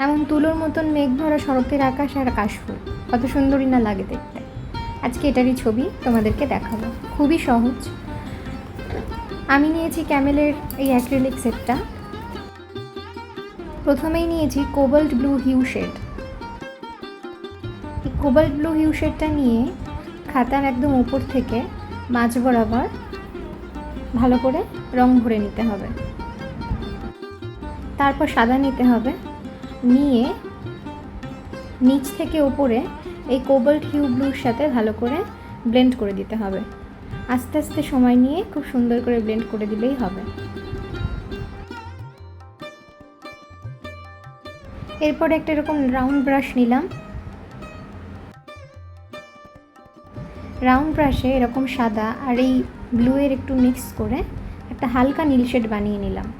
এমন তুলোর মতন মেঘ ভরা শরতের আকাশ আর কাশফুল। কত সুন্দরই না লাগে দেখতে। আজকে এটারই ছবি তোমাদেরকে দেখাবো। খুবই সহজ। আমি নিয়েছি ক্যামেলের এই অ্যাক্রিলিক সেটটা। প্রথমেই নিয়েছি কোবাল্ট ব্লু হিউ শেড। এই কোবাল্ট ব্লু হিউ শেডটা নিয়ে খাতার একদম উপর থেকে মাঝ বরাবর ভালো করে রং ভরে নিতে হবে। তারপর সাদা নিতে হবে। নিয়ে নিচ থেকে ওপরে এই কোবাল্ট হিউ ব্লুর সাথে ভালো করে ব্লেন্ড করে দিতে হবে। আস্তে আস্তে সময় নিয়ে খুব সুন্দর করে ব্লেন্ড করে দিলেই হবে। এরপর একটা এরকম রাউন্ড ব্রাশ নিলাম। রাউন্ড ব্রাশে এরকম সাদা আর এই ব্লুয়ের একটু মিক্স করে একটা হালকা নীল শেড বানিয়ে নিলাম।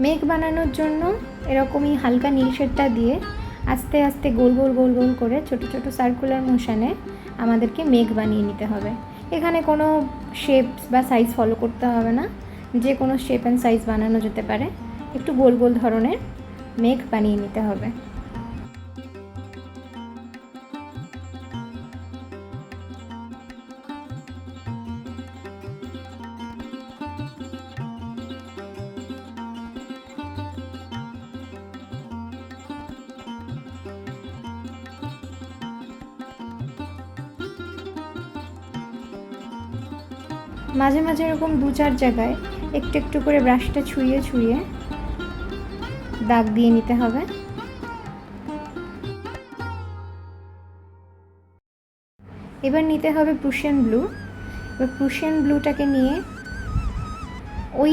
মেঘ বানানোর জন্য এরকমই হালকা নীল শেডটা দিয়ে আস্তে আস্তে গোল গোল গোল গোল করে ছোট ছোট সার্কুলার মোশানে আমাদেরকে মেঘ বানিয়ে নিতে হবে। এখানে কোনো শেপস বা সাইজ ফলো করতে হবে না। যে কোনো শেপ অ্যান্ড সাইজ বানানো যেতে পারে। একটু গোল গোল ধরনের মেঘ বানিয়ে নিতে হবে। মাঝে মাঝে এরকম দু চার জায়গায় একটু একটু করে ব্রাশটা ছুঁয়ে ছুঁয়ে দাগ দিয়ে নিতে হবে। এবার নিতে হবে প্রুশিয়ান ব্লু এবার প্রুশিয়ান ব্লুটাকে নিয়ে ওই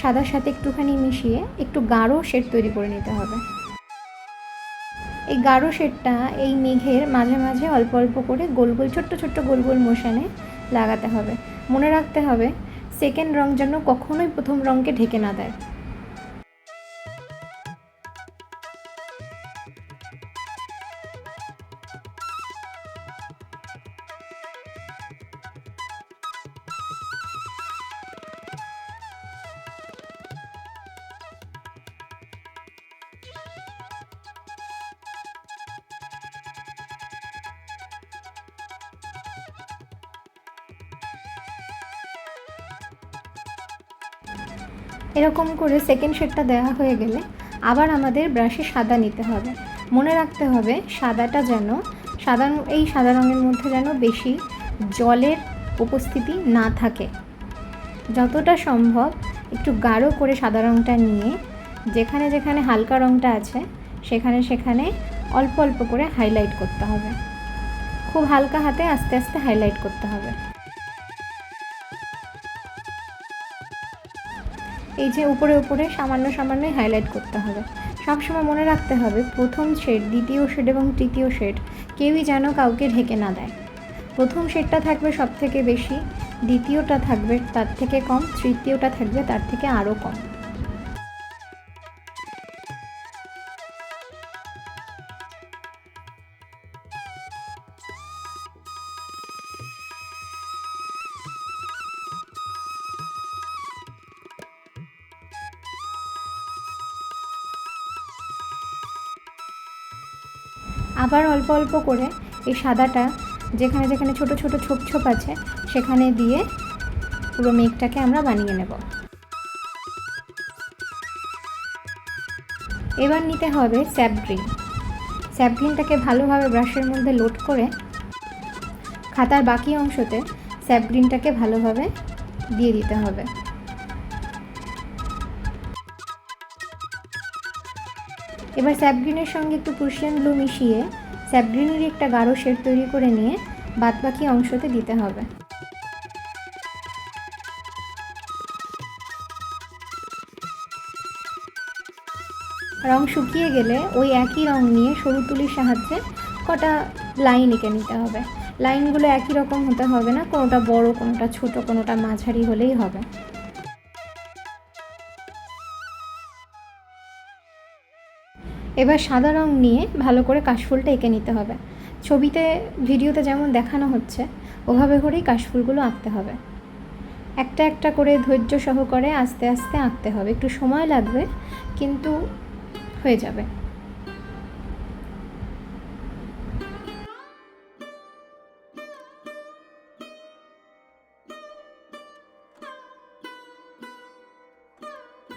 সাদার সাথে একটুখানি মিশিয়ে একটু গাঢ় শেড তৈরি করে নিতে হবে। এই গাঢ় শেডটা এই মেঘের মাঝে মাঝে অল্প অল্প করে গোল গোল, ছোট্ট ছোট্ট গোল গোল মোশানে লাগাতে হবে। মনে রাখতে হবে সেকেন্ড রং যেন কখনোই প্রথম রঙকে ঢেকে না দেয়। এরকম করে সেকেন্ড শেডটা দেওয়া হয়ে গেলে আবার আমাদের ব্রাশে সাদা নিতে হবে। মনে রাখতে হবে সাদাটা যেন সাদা এই সাদা রঙের মধ্যে যেন বেশি জলের উপস্থিতি না থাকে। যতটা সম্ভব একটু গাঢ় করে সাদা রঙটা নিয়ে যেখানে যেখানে হালকা রঙটা আছে সেখানে সেখানে অল্প অল্প করে হাইলাইট করতে হবে। খুব হালকা হাতে আস্তে আস্তে হাইলাইট করতে হবে। এই যে উপরে উপরে সামান্য সামান্যই হাইলাইট করতে হবে। সবসময় মনে রাখতে হবে, প্রথম শেড দ্বিতীয় শেড এবং তৃতীয় শেড কেউই যেন কাউকে ঢেকে না দেয়। প্রথম শেডটা থাকবে সব থেকে বেশি, দ্বিতীয়টা থাকবে তার থেকে কম, তৃতীয়টা থাকবে তার থেকে আরও কম। আবার অল্প অল্প করে এই সাদাটা যেখানে যেখানে ছোট ছোট ছোপ ছোপ আছে, সেখানে দিয়ে পুরো মেঘটাকে আমরা বানিয়ে নেব। এবার নিতে হবে স্যাপ গ্রিন স্যাপ গ্রিনটাকে ভালোভাবে ব্রাশের মধ্যে লোড করে খাতার বাকি অংশতে স্যাপ গ্রিনটাকে ভালোভাবে দিয়ে দিতে হবে। এবার স্যাপগ্রিনের সঙ্গে একটু প্রুশিয়ান ব্লু মিশিয়ে স্যাপ গ্রিনেরই একটা গাঢ় শেড তৈরি করে নিয়ে বাদবাকি অংশতে দিতে হবে। রং শুকিয়ে গেলে ওই একই রং নিয়ে সরু তুলির সাহায্যে কটা লাইন এঁকে নিতে হবে। লাইনগুলো একই রকম হতে হবে না, কোনোটা বড়, কোনোটা ছোট, কোনোটা মাঝারি হলেই হবে। এবার সাদা রং নিয়ে ভালো করে কাশফুলটা এঁকে নিতে হবে। ছবিতে, ভিডিওতে যেমন দেখানো হচ্ছে, ওভাবে করেই কাশফুলগুলো আঁকতে হবে। একটা একটা করে ধৈর্য সহকারে আস্তে আস্তে আঁকতে হবে। একটু সময় লাগবে, কিন্তু হয়ে যাবে।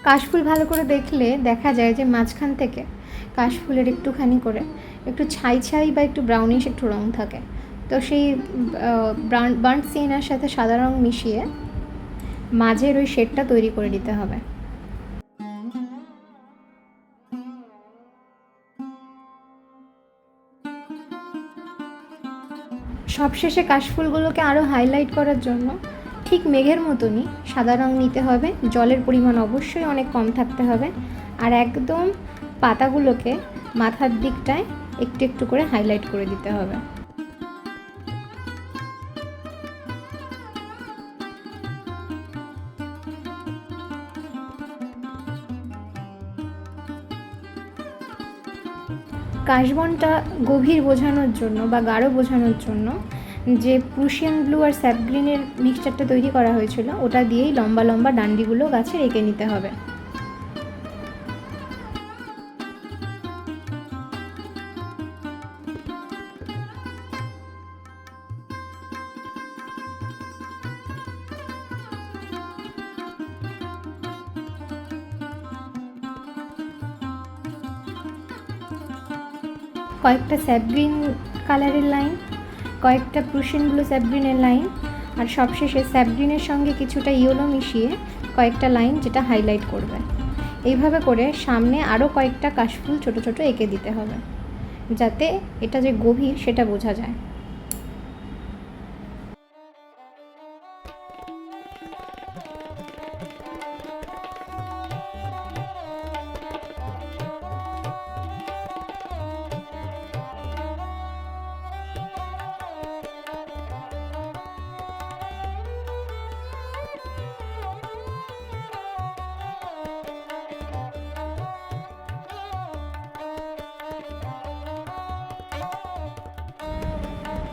কাশফুল ভালো করে দেখলে দেখা যায় যে মাঝখান থেকে কাশফুলের একটুখানি করে, একটু ছাই ছাই বা একটু ব্রাউনিশ একটু রং থাকে। তো সেই বার্ন সিনার সাথে সাদা রং মিশিয়ে মাঝের ওই শেডটা তৈরি করে নিতে হবে। সবশেষে কাশফুলগুলোকে আরও হাইলাইট করার জন্য ঠিক মেঘের মতনই সাদা রং নিতে হবে, জলের পরিমাণ অবশ্যই অনেক কম থাকতে হবে। আর একদম পাতাগুলোকে মাথার দিকটায় একটু একটু করে হাইলাইট করে দিতে হবে। কাশবনটা গভীর বোঝানোর জন্য বা গাঢ় বোঝানোর জন্য যে প্রুশিয়ান ব্লু আর স্যাপ গ্রিনের মিক্সচারটা তৈরি করা হয়েছিল, ওটা দিয়েই লম্বা লম্বা ডান্ডিগুলো গাছে রেখে নিতে হবে। কয়েকটা স্যাপগ্রিন কালারের লাইন, কয়েকটা প্রুশিয়ান ব্লু স্যাপগ্রিনের লাইন, আর সবশেষে স্যাপগ্রিনের সঙ্গে কিছুটা ইয়েলো মিশিয়ে কয়েকটা লাইন যেটা হাইলাইট করবে। এইভাবে করে সামনে আরও কয়েকটা কাশফুল ছোট ছোট এঁকে দিতে হবে, যাতে এটা যে গভীর সেটা বোঝা যায়।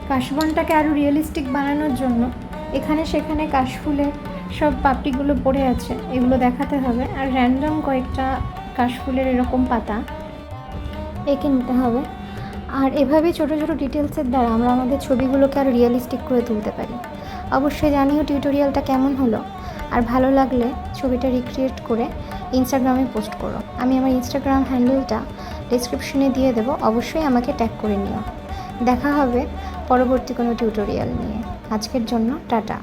কাশবনটাকে আরও রিয়েলিস্টিক বানানোর জন্য এখানে সেখানে কাশফুলের সব পাপড়িগুলো পড়ে আছে, এগুলো দেখাতে হবে। আর র্যান্ডম কয়েকটা কাশফুলের এরকম পাতা এঁকে নিতে হবে। আর এভাবেই ছোটো ছোটো ডিটেলসের দ্বারা আমরা আমাদের ছবিগুলোকে আরও রিয়েলিস্টিক করে তুলতে পারি। অবশ্যই জানিও টিউটোরিয়ালটা কেমন হলো। আর ভালো লাগলে ছবিটা রিক্রিয়েট করে ইনস্টাগ্রামে পোস্ট করো। আমি আমার ইনস্টাগ্রাম হ্যান্ডেলটা ডিসক্রিপশনে দিয়ে দেবো। অবশ্যই আমাকে ট্যাগ করে নিও। দেখা হবে পরবর্তী কোনো টিউটোরিয়াল নিয়ে। আজকের জন্য টাটা।